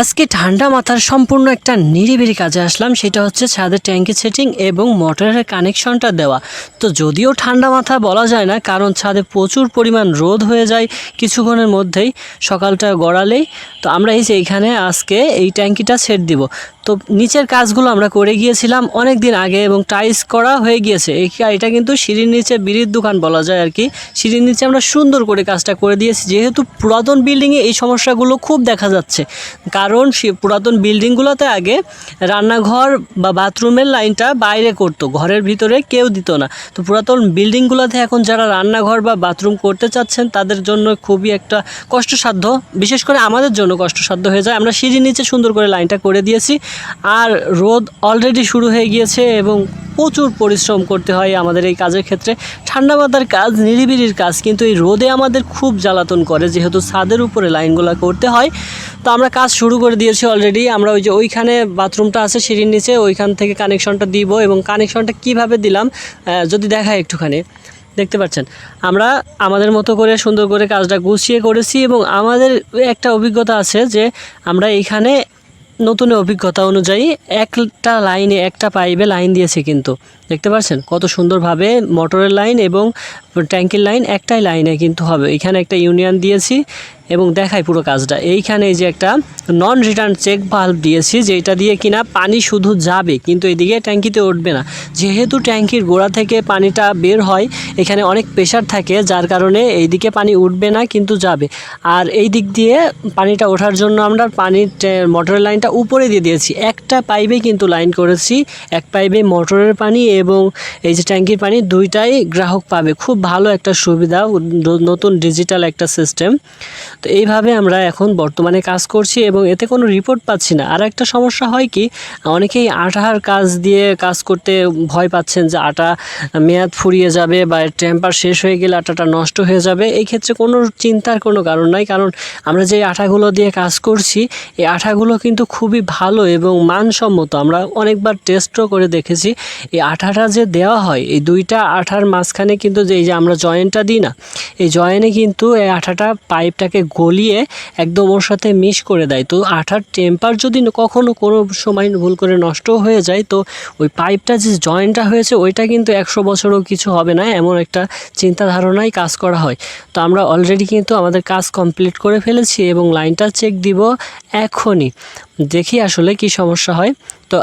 আজকে ঠান্ডা মাথার সম্পূর্ণ একটা নিরিবিলি কাজে আসলাম, সেটা হচ্ছে ছাদের ট্যাঙ্কি সেটিং এবং মোটরের কানেকশনটা দেওয়া। তো যদিও ঠান্ডা মাথা বলা যায় না, কারণ ছাদে প্রচুর পরিমাণ রোদ হয়ে যায় কিছুক্ষণের মধ্যেই সকালটা গড়ালেই। তো আমরা এই যে এইখানে আজকে এই ট্যাঙ্কিটা সেট দিব। তো নিচের কাজগুলো আমরা করে গিয়েছিলাম অনেক দিন আগে এবং টাইস করা হয়ে গিয়েছে। এটা কিন্তু সিঁড়ির নিচে বিড়ির দোকান বলা যায় আর কি। সিঁড়ির নিচে আমরা সুন্দর করে কাজটা করে দিয়েছি। যেহেতু পুরাতন বিল্ডিংয়ে এই সমস্যাগুলো খুব দেখা যাচ্ছে। কারণ সে পুরাতন বিল্ডিংগুলোতে আগে রান্নাঘর বা বাথরুমের লাইনটা বাইরে করতো, ঘরের ভিতরে কেউ দিত না। তো পুরাতন বিল্ডিংগুলোতে এখন যারা রান্নাঘর বা বাথরুম করতে চাচ্ছেন, তাদের জন্য খুবই একটা কষ্টসাধ্য। বিশেষ করে আমাদের জন্য কষ্টসাধ্য হয়ে যায়। আমরা সিঁড়ির নিচে সুন্দর করে লাইনটা করে দিয়েছি। আর রোদ অলরেডি শুরু হয়ে গিয়েছে এবং প্রচুর পরিশ্রম করতে হয় আমাদের এই কাজের ক্ষেত্রে। ঠান্ডা মাথার কাজ, নিরিবিলির কাজ কিন্তু এই রোদে আমাদের খুব জ্বালাতন করে, যেহেতু ছাদের উপরে লাইনগুলো করতে হয়। তো আমরা কাজ শুরু করে দিয়েছি অলরেডি আমরা ওই যে ওইখানে বাথরুমটা আছে সিঁড়ির নিচে, ওইখান থেকে কানেকশনটা দিব এবং কানেকশনটা কীভাবে দিলাম যদি দেখায় একটুখানি। দেখতে পাচ্ছেন? আমরা আমাদের মতো করে সুন্দর করে কাজটা গুছিয়ে করেছি এবং আমাদের একটা অভিজ্ঞতা আছে যে আমরা এইখানে নতুন অভিজ্ঞতা অনুযায়ী একটা লাইনে একটা পাইপে লাইন দিয়েছে কিন্তু। দেখতে পাচ্ছেন? কত সুন্দরভাবে মোটরের লাইন এবং ট্যাঙ্কির লাইন একটাই লাইনে কিন্তু হবে। এখানে একটা ইউনিয়ন দিয়েছি এবং দেখাই পুরো কাজটা। এইখানে এই যে একটা নন রিটার্ন চেক ভাল্ব দিয়েছি, যেটা দিয়ে কিনা পানি শুধু যাবে, কিন্তু এদিকে ট্যাঙ্কিতে উঠবে না। যেহেতু ট্যাঙ্কির গোড়া থেকে পানিটা বের হয়, এখানে অনেক প্রেশার থাকে, যার কারণে এইদিকে পানি উঠবে না, কিন্তু যাবে। আর এই দিক দিয়ে পানিটা ওঠার জন্য আমরা পানির মোটরের লাইনটা উপরে দিয়ে দিয়েছি। একটা পাইপে কিন্তু লাইন করেছি, এক পাইপে মোটরের পানি এবং এই যে ট্যাঙ্কির পানি দুইটাই গ্রাহক পাবে। খুব ভালো একটা সুবিধা, নতুন ডিজিটাল একটা সিস্টেম। তো এইভাবে আমরা এখন বর্তমানে কাজ করছি এবং এতে কোনো রিপোর্ট পাচ্ছি না। আর একটা সমস্যা হয় কি, অনেকেই আঠার কাজ দিয়ে কাজ করতে ভয় পাচ্ছেন যে আটা মেয়াদ ফুরিয়ে যাবে বা টেম্পার শেষ হয়ে গেলে আটাটা নষ্ট হয়ে যাবে। এই ক্ষেত্রে কোনো চিন্তার কোনো কারণ নাই। কারণ আমরা যে আঠাগুলো দিয়ে কাজ করছি, এই আঠাগুলো কিন্তু খুবই ভালো এবং মানসম্মত। আমরা অনেকবার টেস্টও করে দেখেছি, এই আঠাটা যে দেওয়া হয়, এই দুইটা আঠার মাঝখানে কিন্তু যে এই যে আমরা জয়েন্টটা দিই না, এই জয়েনে কিন্তু এই আঠাটা পাইপটাকে গলিয়ে একদম ওর সাথে মিশ করে দেয়। তো আঠার টেম্পার যদি কখনো কোনো সময় ভুল করে নষ্ট হয়ে যায়, তো ওই পাইপটা যে জয়েন্টটা হয়েছে, ওইটা কিন্তু একশো বছরও কিছু হবে না, এমন একটা চিন্তা ধারণায় কাজ করা হয়। তো আমরা অলরেডি কিন্তু আমাদের কাজ কমপ্লিট করে ফেলেছি এবং লাইনটা চেক দিব এখনই। দেখি আসলে কি সমস্যা হয়। তো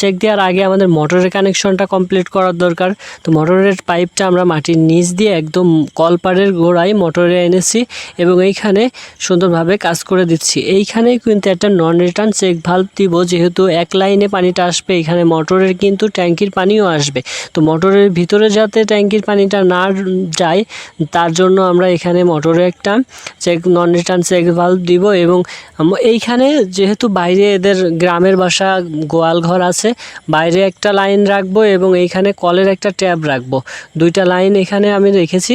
চেক দেওয়ার আগে আমাদের মোটরের কানেকশনটা কমপ্লিট করার দরকার। তো মোটরের পাইপটা আমরা মাটির নিচ দিয়ে একদম কলপারের গোড়ায় মোটরে এনেছি এবং এইখানে সুন্দরভাবে কাজ করে দিচ্ছি। এইখানেই কিন্তু একটা নন রিটার্ন চেক ভাল্ব দিব, যেহেতু এক লাইনে পানিটা আসবে, এখানে মোটরের কিন্তু ট্যাঙ্কির পানিও আসবে। তো মোটরের ভিতরে যাতে ট্যাঙ্কির পানিটা না যায়, তার জন্য আমরা এখানে মোটরে একটা check non return check valve দিব এবং এইখানে যেহেতু বাইরে এদের গ্রামের বাসা গোয়াল ঘর আছে বাইরে একটা লাইন রাখব এবং এইখানে কলের একটা ট্যাব রাখব। দুইটা লাইন এখানে আমি রেখেছি।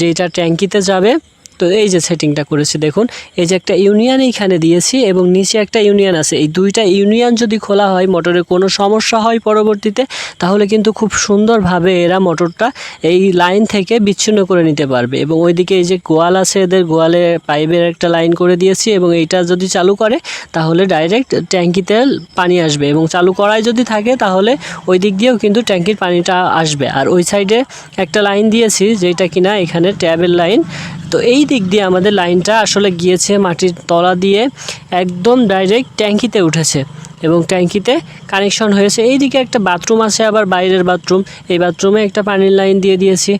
যেটা ট্যাঙ্কিতে যাবে তো এই যে সেটিংটা করেছি, দেখুন। এই যে একটা ইউনিয়ন এইখানে দিয়েছি এবং নিচে একটা ইউনিয়ন আছে। এই দুইটা ইউনিয়ন যদি খোলা হয়, মোটরে কোনো সমস্যা হয় পরবর্তীতে, তাহলে কিন্তু খুব সুন্দরভাবে এরা মোটরটা এই লাইন থেকে বিচ্ছিন্ন করে নিতে পারবে। এবং ওইদিকে এই যে গোয়াল আছে এদের, গোয়ালে পাইপের একটা লাইন করে দিয়েছি এবং এইটা যদি চালু করে, তাহলে ডাইরেক্ট ট্যাঙ্কিতে পানি আসবে। এবং চালু করায় যদি থাকে, তাহলে ওই দিক দিয়েও কিন্তু ট্যাঙ্কির পানিটা আসবে। আর ওই সাইডে একটা লাইন দিয়েছি, যেটা কিনা এখানে ট্যাবের লাইন। তো এই দিক দিয়ে আমাদের লাইনটা আসলে গিয়েছে মাটির তলা দিয়ে একদম ডাইরেক্ট ট্যাঙ্কিতে উঠেছে এবং ট্যাঙ্কিতে কানেকশন হয়েছে। এইদিকে একটা বাথরুম আছে, আবার বাইরের বাথরুম। এই বাথরুমে একটা পানির লাইন দিয়ে দিয়েছি।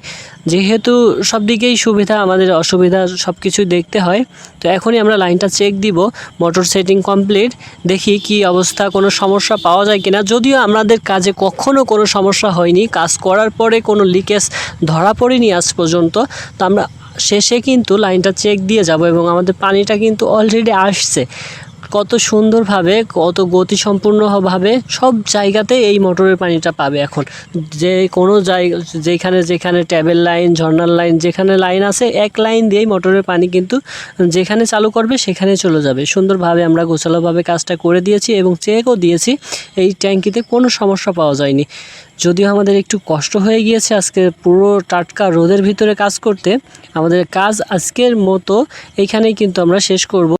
যেহেতু সব দিকেই সুবিধা, আমাদের অসুবিধা সব কিছুই দেখতে হয়। তো এখনই আমরা লাইনটা চেক দিব, মোটর সেটিং কমপ্লিট, দেখি কি অবস্থা, কোনো সমস্যা পাওয়া যায় কিনা। যদিও আমাদের কাজে কখনো কোনো সমস্যা হয়নি, কাজ করার পরে কোনো লিকেজ ধরা পড়েনি আজ পর্যন্ত। তো আমরা শেষে কিন্তু লাইনটা চেক দিয়ে যাব এবং আমাদের পানিটা কিন্তু অলরেডি আসছে। কত সুন্দরভাবে, কত গতিসম্পূর্ণভাবে সব জায়গাতে এই মোটরের পানিটা পাবে এখন। যে কোনো জায়গা, যেখানে যেখানে ট্যাবের লাইন ঝর্নার লাইন, যেখানে লাইন আছে, এক লাইন দিয়েই মোটরের পানি কিন্তু যেখানে চালু করবে সেখানে চলে যাবে। সুন্দরভাবে আমরা গোছালোভাবে কাজটা করে দিয়েছি এবং চেকও দিয়েছি, এই ট্যাঙ্কিতে কোনো সমস্যা পাওয়া যায়নি। যদিও আমাদের একটু কষ্ট হয়ে গিয়েছে আজকে পুরো টাটকা রোদের ভিতরে কাজ করতে, আমাদের কাজ আজকের মতো এইখানেই কিন্তু আমরা শেষ করব।